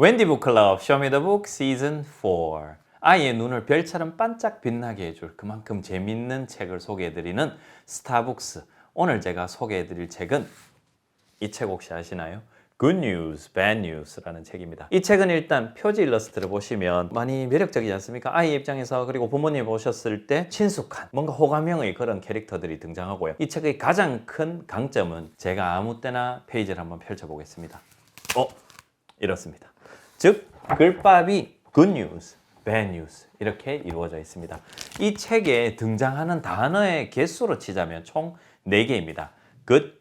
웬디 북 클럽 쇼미더북 시즌 4 아이의 눈을 별처럼 반짝 빛나게 해줄 그만큼 재밌는 책을 소개해드리는 스타북스 오늘 제가 소개해드릴 책은 이 책 혹시 아시나요? Good News, Bad News라는 책입니다. 이 책은 일단 표지 일러스트를 보시면 많이 매력적이지 않습니까? 아이 입장에서 그리고 부모님 보셨을 때 친숙한 뭔가 호감형의 그런 캐릭터들이 등장하고요. 이 책의 가장 큰 강점은 제가 아무 때나 페이지를 한번 펼쳐보겠습니다. 어? 이렇습니다. 즉 글밥이 good news, bad news 이렇게 이루어져 있습니다. 이 책에 등장하는 단어의 개수로 치자면 총 4개입니다. good,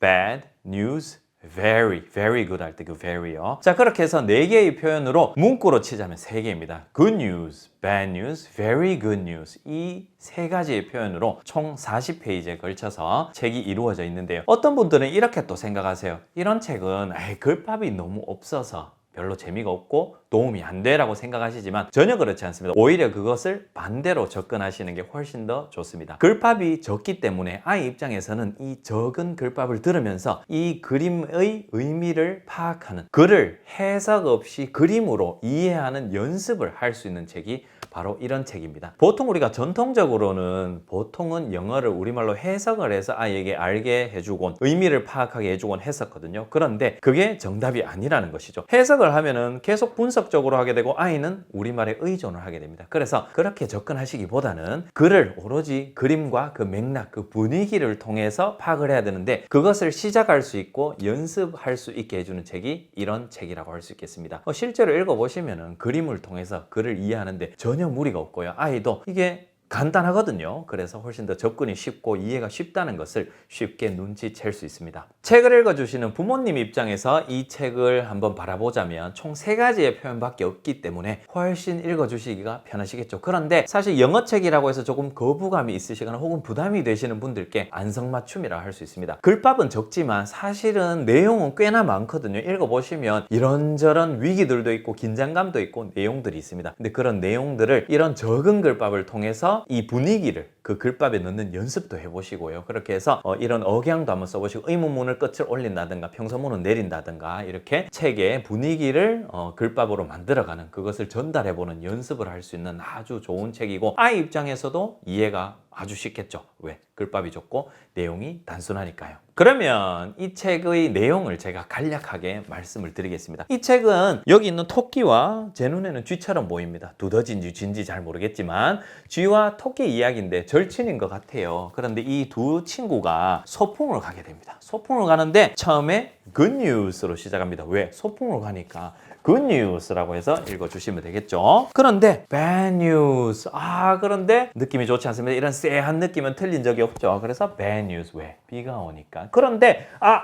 bad, news, very, very good 할 때 그 very요. 자 그렇게 해서 4개의 표현으로 문구로 치자면 3개입니다. good news, bad news, very good news 이 세 가지의 표현으로 총 40페이지에 걸쳐서 책이 이루어져 있는데요. 어떤 분들은 이렇게 또 생각하세요. 이런 책은 에이, 글밥이 너무 없어서 별로 재미가 없고 도움이 안 돼라고 생각하시지만 전혀 그렇지 않습니다. 오히려 그것을 반대로 접근하시는 게 훨씬 더 좋습니다. 글밥이 적기 때문에 아이 입장에서는 이 적은 글밥을 들으면서 이 그림의 의미를 파악하는 글을 해석 없이 그림으로 이해하는 연습을 할 수 있는 책이 바로 이런 책입니다. 보통 우리가 전통적으로는 보통은 영어를 우리말로 해석을 해서 아이에게 알게 해주곤 의미를 파악하게 해주곤 했었거든요. 그런데 그게 정답이 아니라는 것이죠. 해석을 하면은 계속 분석적으로 하게 되고 아이는 우리말에 의존을 하게 됩니다. 그래서 그렇게 접근하시기보다는 글을 오로지 그림과 그 맥락, 그 분위기를 통해서 파악을 해야 되는데 그것을 시작할 수 있고 연습할 수 있게 해주는 책이 이런 책이라고 할 수 있겠습니다. 어, 실제로 읽어보시면은 그림을 통해서 글을 이해하는데 전혀 무리가 없고요. 아이도 이게 간단하거든요. 그래서 훨씬 더 접근이 쉽고 이해가 쉽다는 것을 쉽게 눈치챌 수 있습니다. 책을 읽어주시는 부모님 입장에서 이 책을 한번 바라보자면 총 세 가지의 표현밖에 없기 때문에 훨씬 읽어주시기가 편하시겠죠. 그런데 사실 영어책이라고 해서 조금 거부감이 있으시거나 혹은 부담이 되시는 분들께 안성맞춤이라 할 수 있습니다. 글밥은 적지만 사실은 내용은 꽤나 많거든요. 읽어보시면 이런저런 위기들도 있고 긴장감도 있고 내용들이 있습니다. 근데 그런 내용들을 이런 적은 글밥을 통해서 이 분위기를 그 글밥에 넣는 연습도 해보시고요. 그렇게 해서 어, 이런 억양도 한번 써보시고 의문문을 끝을 올린다든가 평서문을 내린다든가 이렇게 책의 분위기를 어, 글밥으로 만들어가는 그것을 전달해보는 연습을 할 수 있는 아주 좋은 책이고 아이 입장에서도 이해가 아주 쉽겠죠. 왜? 글밥이 좋고 내용이 단순하니까요. 그러면 이 책의 내용을 제가 간략하게 말씀을 드리겠습니다. 이 책은 여기 있는 토끼와 제 눈에는 쥐처럼 보입니다. 두더지인지 쥐인지 잘 모르겠지만 쥐와 토끼 이야기인데 절친인 것 같아요. 그런데 이 두 친구가 소풍을 가게 됩니다. 소풍을 가는데 처음에 news로 시작합니다. 왜? 소풍을 가니까 news라고 해서 읽어주시면 되겠죠. 그런데 news. 아, 그런데 느낌이 좋지 않습니다. 이런 쎄한 느낌은 틀린 적이 없죠. 그래서 news. 왜? 비가 오니까. 그런데, 아!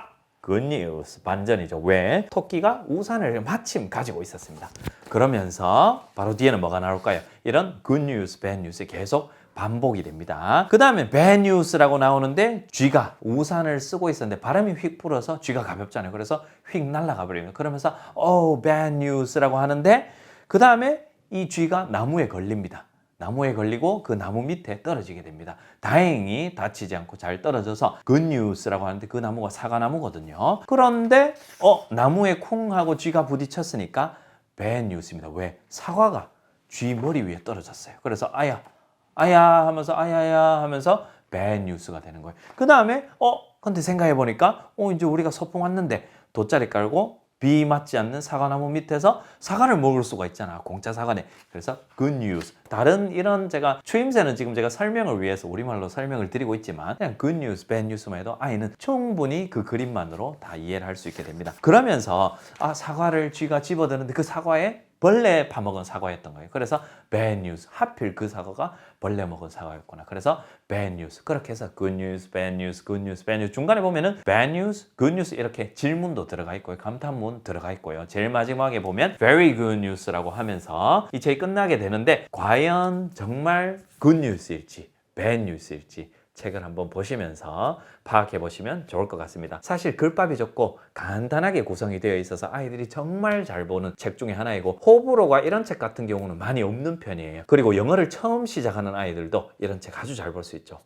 news. 반전이죠. 왜? 토끼가 우산을 마침 가지고 있었습니다. 그러면서 바로 뒤에는 뭐가 나올까요? 이런 bad news이 계속 반복이 됩니다. 그 다음에 news라고 나오는데 쥐가 우산을 쓰고 있었는데 바람이 휙 불어서 쥐가 가볍잖아요. 그래서 휙 날아가 버립니다. 그러면서 oh news라고 하는데 그 다음에 이 쥐가 나무에 걸립니다. 나무에 걸리고 그 나무 밑에 떨어지게 됩니다. 다행히 다치지 않고 잘 떨어져서 news라고 하는데 그 나무가 사과나무거든요. 그런데 어 나무에 쿵 하고 쥐가 부딪혔으니까 bad news입니다. 왜? 사과가 쥐 머리 위에 떨어졌어요. 그래서 아야 아야 하면서 아야야 하면서 bad news가 되는 거예요. 그 다음에 어 근데 생각해 보니까 어 이제 우리가 소풍 왔는데 돗자리 깔고 비 맞지 않는 사과나무 밑에서 사과를 먹을 수가 있잖아 공짜 사과네. 그래서 good news. 다른 이런 제가 추임새는 지금 제가 설명을 위해서 우리말로 설명을 드리고 있지만 그냥 good news bad news만 해도 아이는 충분히 그 그림만으로 다 이해를 할 수 있게 됩니다. 그러면서 아 사과를 쥐가 집어드는데 그 사과에 벌레 파먹은 사과였던 거예요. 그래서 bad news. 하필 그 사과가 벌레 먹은 사과였구나. 그래서 bad news. 그렇게 해서 good news, bad news, good news, bad news. 중간에 보면은 bad news, good news 이렇게 질문도 들어가 있고요. 감탄문 들어가 있고요. 제일 마지막에 보면 very good news라고 하면서 이 책이 끝나게 되는데 과연 정말 good news일지 bad news일지 책을 한번 보시면서 파악해 보시면 좋을 것 같습니다. 사실 글밥이 좋고 간단하게 구성이 되어 있어서 아이들이 정말 잘 보는 책 중에 하나이고 호불호가 이런 책 같은 경우는 많이 없는 편이에요. 그리고 영어를 처음 시작하는 아이들도 이런 책 아주 잘 볼 수 있죠.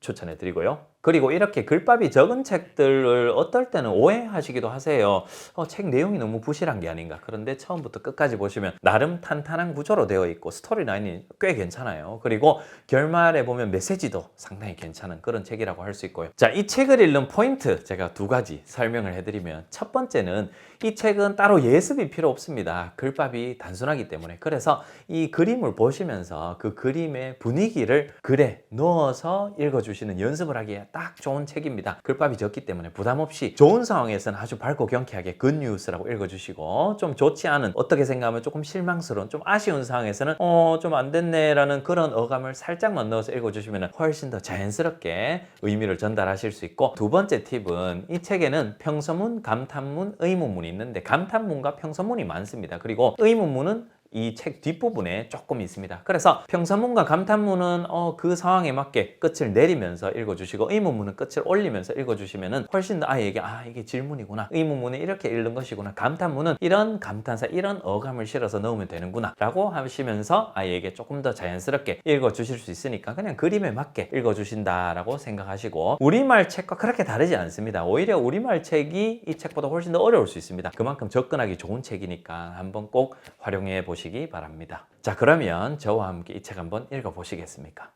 추천해 드리고요. 그리고 이렇게 글밥이 적은 책들을 어떨 때는 오해하시기도 하세요. 어, 책 내용이 너무 부실한 게 아닌가. 그런데 처음부터 끝까지 보시면 나름 탄탄한 구조로 되어 있고 스토리 라인이 꽤 괜찮아요. 그리고 결말에 보면 메시지도 상당히 괜찮은 그런 책이라고 할 수 있고요. 자, 이 책을 읽는 포인트 제가 두 가지 설명을 해드리면 첫 번째는 이 책은 따로 예습이 필요 없습니다. 글밥이 단순하기 때문에. 그래서 이 그림을 보시면서 그 그림의 분위기를 글에 넣어서 읽어주시는 연습을 하기에 딱 좋은 책입니다. 글밥이 적기 때문에 부담 없이 좋은 상황에서는 아주 밝고 경쾌하게 굿뉴스라고 읽어주시고 좀 좋지 않은 어떻게 생각하면 조금 실망스러운 좀 아쉬운 상황에서는 어 좀 안 됐네라는 그런 어감을 살짝만 넣어서 읽어주시면 훨씬 더 자연스럽게 의미를 전달하실 수 있고 두 번째 팁은 이 책에는 평서문, 감탄문, 의문문이 있는데 감탄문과 평서문이 많습니다. 그리고 의문문은 이 책 뒷부분에 조금 있습니다. 그래서 평서문과 감탄문은 어, 그 상황에 맞게 끝을 내리면서 읽어주시고 의문문은 끝을 올리면서 읽어주시면 훨씬 더 아이에게 아 이게 질문이구나 의문문은 이렇게 읽는 것이구나 감탄문은 이런 감탄사 이런 어감을 실어서 넣으면 되는구나 라고 하시면서 아이에게 조금 더 자연스럽게 읽어주실 수 있으니까 그냥 그림에 맞게 읽어주신다라고 생각하시고 우리말 책과 그렇게 다르지 않습니다. 오히려 우리말 책이 이 책보다 훨씬 더 어려울 수 있습니다. 그만큼 접근하기 좋은 책이니까 한번 꼭 활용해 보시 기 바랍니다. 자, 그러면 저와 함께 이 책 한번 읽어 보시겠습니까?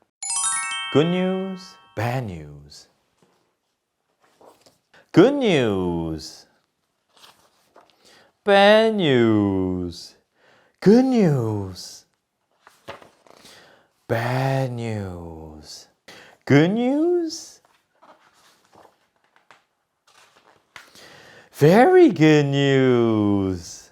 Good news, bad news. Good news. Bad news. Good news. Bad news. Good news. Very good news.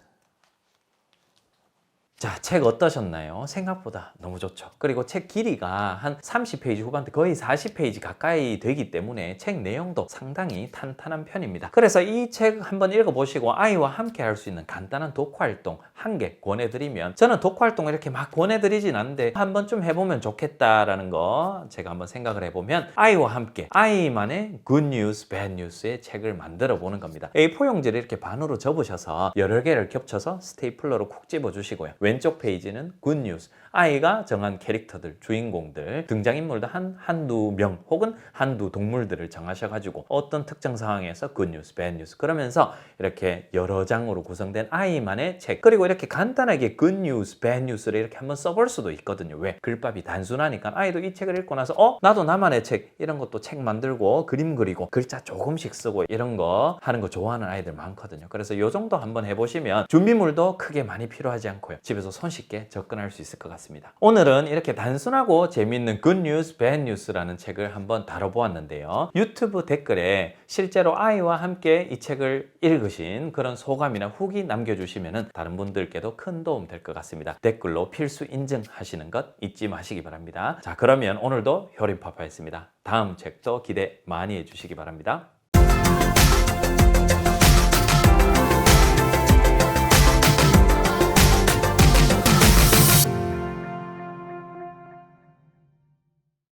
자, 책 어떠셨나요? 생각보다 너무 좋죠. 그리고 책 길이가 한 30페이지 후반대 거의 40페이지 가까이 되기 때문에 책 내용도 상당히 탄탄한 편입니다. 그래서 이 책 한번 읽어보시고 아이와 함께 할 수 있는 간단한 독화 활동 한 개 권해드리면 저는 독화 활동을 이렇게 막 권해드리진 않는데 한번 좀 해보면 좋겠다라는 거 제가 한번 생각을 해보면 아이와 함께 아이만의 good news, bad news의 책을 만들어 보는 겁니다. A4 용지를 이렇게 반으로 접으셔서 여러 개를 겹쳐서 스테이플러로 콕 집어주시고요. 왼쪽 페이지는 news. 아이가 정한 캐릭터들, 주인공들, 등장인물도 한, 한두 명 혹은 한두 동물들을 정하셔가지고 어떤 특정 상황에서 bad news 그러면서 이렇게 여러 장으로 구성된 아이만의 책 그리고 이렇게 간단하게 bad news를 이렇게 한번 써볼 수도 있거든요. 왜? 글밥이 단순하니까 아이도 이 책을 읽고 나서 어? 나도 나만의 책 이런 것도 책 만들고 그림 그리고 글자 조금씩 쓰고 이런 거 하는 거 좋아하는 아이들 많거든요. 그래서 요 정도 한번 해보시면 준비물도 크게 많이 필요하지 않고요. 집에 서 손쉽게 접근할 수 있을 것 같습니다. 오늘은 이렇게 단순하고 재미있는 Good News, Bad News라는 책을 한번 다뤄보았는데요. 유튜브 댓글에 실제로 아이와 함께 이 책을 읽으신 그런 소감이나 후기 남겨주시면 다른 분들께도 큰 도움 될 것 같습니다. 댓글로 필수 인증하시는 것 잊지 마시기 바랍니다. 자, 그러면 오늘도 효림파파였습니다. 다음 책도 기대 많이 해주시기 바랍니다.